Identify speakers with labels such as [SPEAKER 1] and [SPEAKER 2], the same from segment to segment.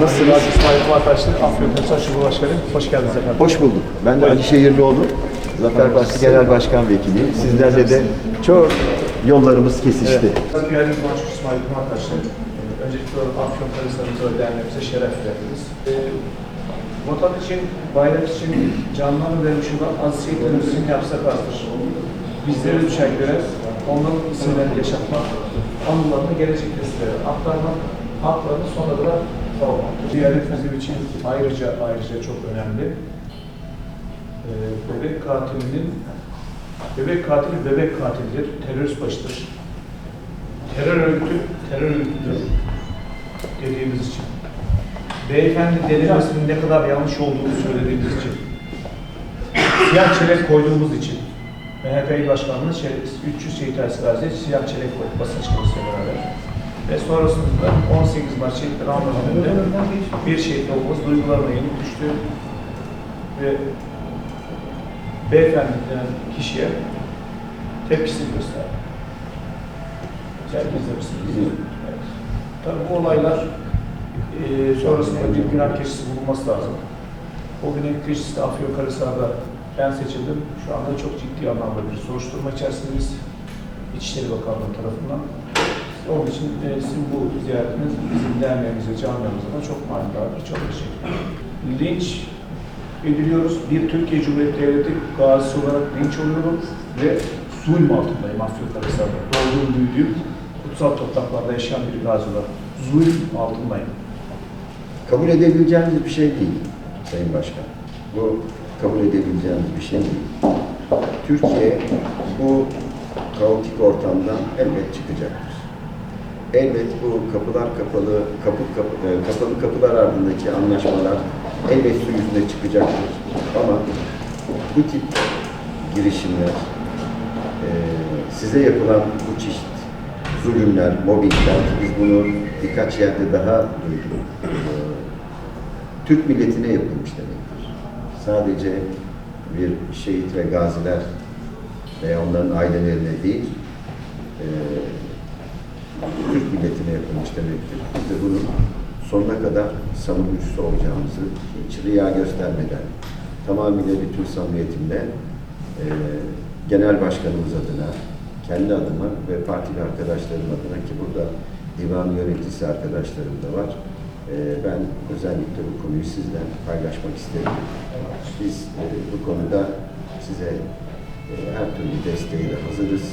[SPEAKER 1] Nasılsınız?
[SPEAKER 2] İsmail Kumartaşlı, Afyonkarahisar Şube Başkanı. Hoş geldiniz efendim.
[SPEAKER 1] Hoş bulduk. Ben de Ali Şehirlioğlu, Zafer Partisi Genel Başkan Vekiliyim. Sizlerle de çok yollarımız kesişti.
[SPEAKER 2] Evet. Değerli Kumartaş İsmail Kumartaşlı. Öncelikle Afyonkarahisar'ımıza derneğimize şeref verdiniz. Ee, vatan için, bayrak için canlarını vermiş olan aziz şehitlerimizin yapsak azdır. Bizlere düşen görev, onların isimlerini yaşatmak, anılarını gelecek nesillere aktarmak, haklarını sonuna kadar savunmak. Ziyaret bizim için ayrıca ayrıca çok önemli. Ee, bebek katilinin bebek katili bebek katilidir, terörist başıdır. Terör örgütü terör örgütüdür dediğimiz için. Beyefendi denemesinin ne kadar yanlış olduğunu söylediğimiz için. Siyah çelek koyduğumuz için. MHP Başkanı'nın şey, 300 şehit gazi siyah çelek koyduk basın açıklamasıyla beraber. Ve sonrasında 18 Mart şehitler anlamında bir şehit olmamız duygularına yenik düştü. Ve beyefendi denen kişiye tepkisini gösterdi. Herkes tepkisini evet. Tabii bu olaylar e, sonrasında bir günah keçisi bulunması lazım. O günah keçisi de Afyonkarahisar'da ben seçildim. Şu anda çok ciddi anlamda bir soruşturma içerisindeyiz. İçişleri Bakanlığı tarafından. Onun için e, sizin bu ziyaretiniz bizim derneğimize, camiamıza da çok manidardır. Çok teşekkür ederim. Linç ediliyoruz. Bir Türkiye Cumhuriyeti Devleti gazisi olarak linç oluyorum ve zulüm altındayım Afyonkarahisar'da. Doğduğum, büyüdüğüm, kutsal topraklarda yaşayan bir gazi olarak. Zulüm altındayım.
[SPEAKER 1] Kabul edebileceğimiz bir şey değil Sayın Başkan. Bu kabul edebileceğimiz bir şey değil. Türkiye bu kaotik ortamdan elbet çıkacaktır. Elbet bu kapılar kapalı, kapı, kapı, e, kapalı kapılar ardındaki anlaşmalar elbet su yüzüne çıkacaktır. Ama bu tip girişimler, e, size yapılan bu çeşit zulümler, mobbingler, biz bunu birkaç yerde daha duyduk. Türk milletine yapılmış demektir. Sadece bir şehit ve gaziler veya onların ailelerine değil, e, Türk milletine yapılmış demektir. Biz de bunun sonuna kadar savunucusu olacağımızı hiç riya göstermeden tamamıyla bütün samimiyetimle e, genel başkanımız adına, kendi adıma ve partili arkadaşlarım adına ki burada divan yöneticisi arkadaşlarım da var. E, ben özellikle bu konuyu sizden paylaşmak isterim. Biz e, bu konuda size e, her türlü desteğe de hazırız.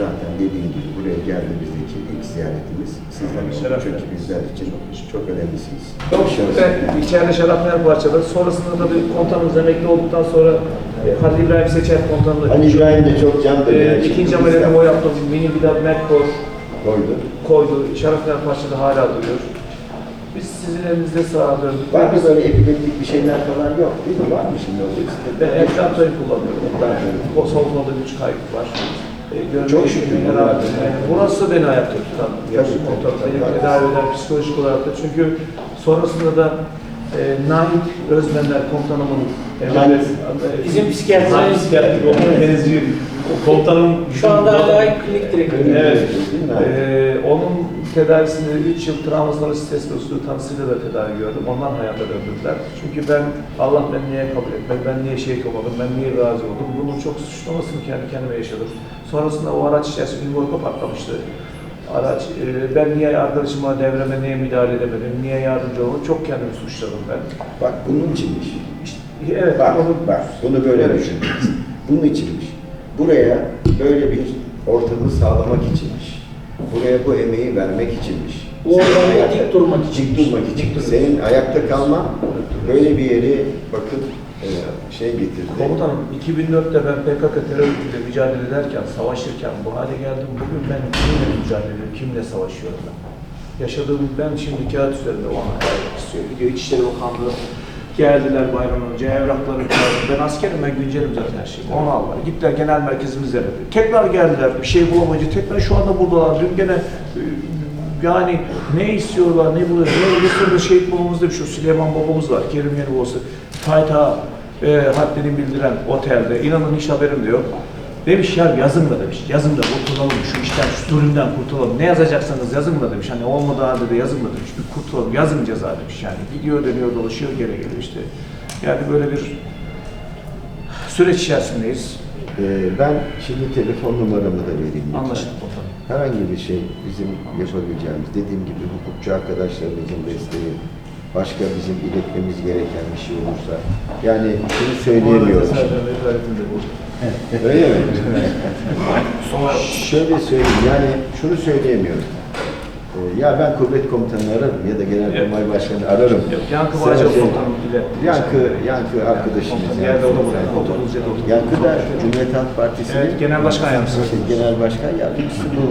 [SPEAKER 1] Zaten dediğim gibi buraya geldiğimizdeki ilk ziyaretimiz sizden oldu.
[SPEAKER 2] Şeref
[SPEAKER 1] Çünkü
[SPEAKER 2] verdiniz.
[SPEAKER 1] bizler için çok önemlisiniz.
[SPEAKER 2] Yok ve içeride şarapnel parçaları. Sonrasında tabii komutanımız emekli olduktan sonra e, Halil İbrahim Seçer komutanlığı.
[SPEAKER 1] Ali İbrahim de çok candır.
[SPEAKER 2] E,
[SPEAKER 1] yani.
[SPEAKER 2] ikinci ameliyatımı o yaptım. Mini bir de Medkor
[SPEAKER 1] koydu.
[SPEAKER 2] koydu. Şarapnel parçada hala duruyor. Biz sizin elinizde sağlıyoruz.
[SPEAKER 1] Var mı böyle epileptik bir şeyler falan yok değil mi? Var mı şimdi o
[SPEAKER 2] Ben Eflatay'ı kullanıyorum. O savunmada güç kaybı var.
[SPEAKER 1] Çok şükür.
[SPEAKER 2] Yani burası beni ayakta tutan.
[SPEAKER 1] Tabii,
[SPEAKER 2] o tarafta
[SPEAKER 1] tabii,
[SPEAKER 2] beni
[SPEAKER 1] tabii.
[SPEAKER 2] tedavi eden psikolojik olarak da. Çünkü sonrasında da e, Nahit Özmenler komutanımın
[SPEAKER 1] Nahit.
[SPEAKER 3] Bizim psikiyatrimiz-
[SPEAKER 2] psikiyatrik o benziyor. Komutanım
[SPEAKER 3] Şu anda hala klinik direktörü.
[SPEAKER 2] Evet. Ee, onun tedavisinde 3 yıl travmaları stres bozukluğu tanısıyla da tedavi gördüm. Onlar hayata döndürdüler. Çünkü ben Allah beni niye kabul etmedi, ben niye şehit olmadım, ben niye gazi oldum. Bunun çok suçlamasını kendi kendime yaşadım. Sonrasında o araç içerisinde yumurta patlamıştı. Araç, e, ben niye arkadaşıma devreme niye müdahale edemedim, niye yardımcı olmadım, çok kendimi suçladım ben.
[SPEAKER 1] Bak bunun içinmiş.
[SPEAKER 2] İşte, evet,
[SPEAKER 1] Bak,
[SPEAKER 2] onu,
[SPEAKER 1] bak bunu böyle
[SPEAKER 2] Evet.
[SPEAKER 1] düşünün. Bunun içinmiş. Buraya böyle bir ortamı sağlamak içinmiş. Buraya bu emeği vermek içinmiş.
[SPEAKER 3] Bu ortamda
[SPEAKER 1] Senin ayakta-
[SPEAKER 3] dik durmak için.
[SPEAKER 1] Dik durmak için. Senin ayakta kalman böyle bir yeri bakıp e, şey getirdi.
[SPEAKER 2] Komutanım 2004'te ben PKK terör örgütüyle mücadele ederken, savaşırken bu hale geldim. Bugün ben kimle mücadele ediyorum, kimle savaşıyorum ben? Yaşadığım ben şimdi kağıt üzerinde o anı istiyorum. Gidiyor İçişleri Bakanlığı geldiler bayram önce, evrakları geldi. Ben askerim, ben güncelim zaten her şeyi. Onu aldılar. Gittiler genel merkezimizde. Tekrar geldiler, bir şey bulamayınca tekrar şu anda buradalar. Dün gene e, yani ne istiyorlar, ne buluyorlar. Ne Mısır'da şehit babamız da bir şu Süleyman babamız var, Kerim Yeni babası. Tayta e, haddini bildiren otelde. İnanın hiç haberim de yok. Demiş ya yazın da demiş. Yazın da kurtulalım şu işten, şu zulümden kurtulalım. Ne yazacaksanız yazın da demiş. Hani olmadığı halde de yazın da demiş. Bir kurtulalım. Yazın ceza demiş yani. Gidiyor dönüyor dolaşıyor geri geliyor işte. Yani böyle bir süreç içerisindeyiz.
[SPEAKER 1] Ee, ben şimdi telefon numaramı da vereyim lütfen.
[SPEAKER 2] Anlaşıldı.
[SPEAKER 1] Herhangi bir şey bizim yapabileceğimiz, dediğim gibi hukukçu arkadaşlarımızın desteği, başka bizim iletmemiz gereken bir şey olursa, yani şunu söyleyemiyorum. Öyle mi? Şöyle söyleyeyim, yani şunu söyleyemiyorum. Ee, Ya ben kuvvet komutanını ararım ya da genelkurmay başkanı ararım.
[SPEAKER 2] Yok, Yankı
[SPEAKER 1] Sadece-
[SPEAKER 2] Bağcı komutanım ile.
[SPEAKER 1] Yankı, Yankı arkadaşımız. Yani.
[SPEAKER 2] yerde o da burada. Oturduğunuz yerde oturuyor.
[SPEAKER 1] Yankı da Cumhuriyet Halk Partisi'nin
[SPEAKER 2] Evet, genel başkan yardımcısı.
[SPEAKER 1] Şey, genel başkan yardımcısı bu.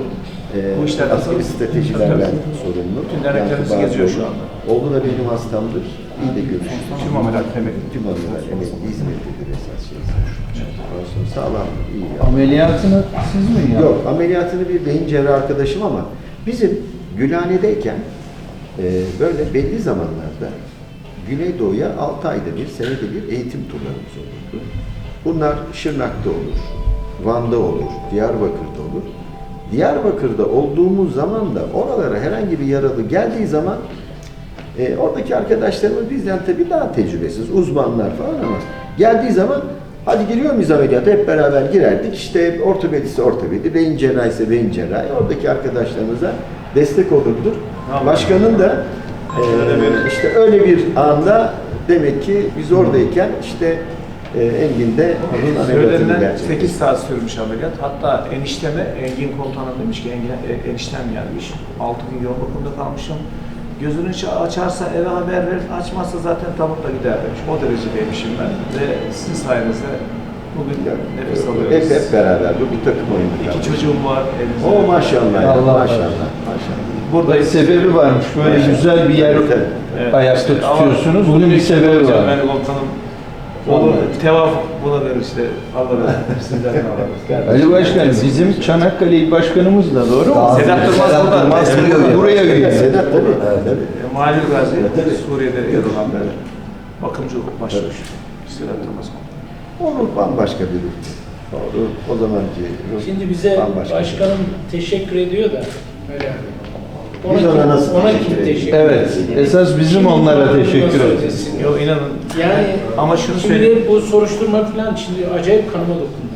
[SPEAKER 1] E,
[SPEAKER 2] Bu işlerden
[SPEAKER 1] askeri stratejilerden sorumlu.
[SPEAKER 2] Bütün derneklerimizi
[SPEAKER 1] Yankı
[SPEAKER 2] geziyor şu
[SPEAKER 1] Bağcıoğlu.
[SPEAKER 2] anda.
[SPEAKER 1] Oğlu da benim hastamdır. İyi de görüşürüz.
[SPEAKER 2] Tüm ameliyat emekli.
[SPEAKER 1] Tüm ameliyat emekli. İzmir'dedir esas şey. Ondan sonra sağlam, iyi. ya.
[SPEAKER 4] Ameliyatını siz mi yaptınız?
[SPEAKER 1] Yok, ameliyatını bir beyin cerrahı arkadaşım ama bizim Gülhane'deyken e, böyle belli zamanlarda Güneydoğu'ya 6 ayda bir, senede bir eğitim turlarımız olurdu. Bunlar Şırnak'ta olur, Van'da olur, Diyarbakır'da olur. Diyarbakır'da olduğumuz zaman da oralara herhangi bir yaralı geldiği zaman e, oradaki arkadaşlarımız bizden tabii daha tecrübesiz, uzmanlar falan ama geldiği zaman hadi giriyor muyuz ameliyata hep beraber girerdik. İşte ortopedisi ortopedi, beyin cerrahi ise beyin cerrahi. Oradaki arkadaşlarımıza destek olurdur. Başkanın da e, işte öyle bir anda demek ki biz oradayken işte e, Engin de onun ameliyatını
[SPEAKER 2] Söylenilen
[SPEAKER 1] gerçekleştirdi.
[SPEAKER 2] 8 saat sürmüş ameliyat. Hatta enişteme Engin komutanım demiş ki Engin, e, eniştem gelmiş. 6 gün yoğun bakımda kalmışım. Gözünü ça- açarsa eve haber verir, açmazsa zaten tabutla gider demiş. O derecedeymişim ben. Ve sizin sayenizde bugün nefes alıyoruz.
[SPEAKER 1] Hep, hep beraber bu bir takım oyunu.
[SPEAKER 2] İki çocuğum var.
[SPEAKER 1] O maşallah. ya,
[SPEAKER 4] Allah
[SPEAKER 1] maşallah. Maşallah.
[SPEAKER 2] Buradayız.
[SPEAKER 4] Sebebi varmış. Böyle
[SPEAKER 1] Evet.
[SPEAKER 4] güzel bir yer
[SPEAKER 1] Evet.
[SPEAKER 4] Ayakta tutuyorsunuz. Bunun bir sebebi var.
[SPEAKER 2] Ben komutanım olur, tevafuk buna verir işte. Allah verir. Sizden Allah verir.
[SPEAKER 4] Ali Başkan, bizim Çanakkale İl Başkanımız da doğru mu?
[SPEAKER 2] Sedat Durmaz burada.
[SPEAKER 4] Durmaz buraya- üye.
[SPEAKER 1] Sedat tabii. tabii.
[SPEAKER 2] E, Mali Gazi. Suriye'de yer alan böyle. Bakımcı başlamış. Sedat Durmaz komutanım.
[SPEAKER 1] O ruh bambaşka bir ruh. O ruh, o zamanki ruh
[SPEAKER 3] Şimdi bize
[SPEAKER 1] bambaşka.
[SPEAKER 3] başkanım teşekkür ediyor da. Öyle.
[SPEAKER 1] Biz ona
[SPEAKER 3] kim-
[SPEAKER 1] nasıl
[SPEAKER 3] ona
[SPEAKER 1] teşekkür
[SPEAKER 3] kim teşekkür
[SPEAKER 4] Evet, esas bizim onlara teşekkür ederiz.
[SPEAKER 2] Yo inanın
[SPEAKER 3] Yani
[SPEAKER 2] Ama şunu
[SPEAKER 3] şimdi
[SPEAKER 2] söyleyeyim.
[SPEAKER 3] bu soruşturma falan şimdi acayip kanıma dokundu.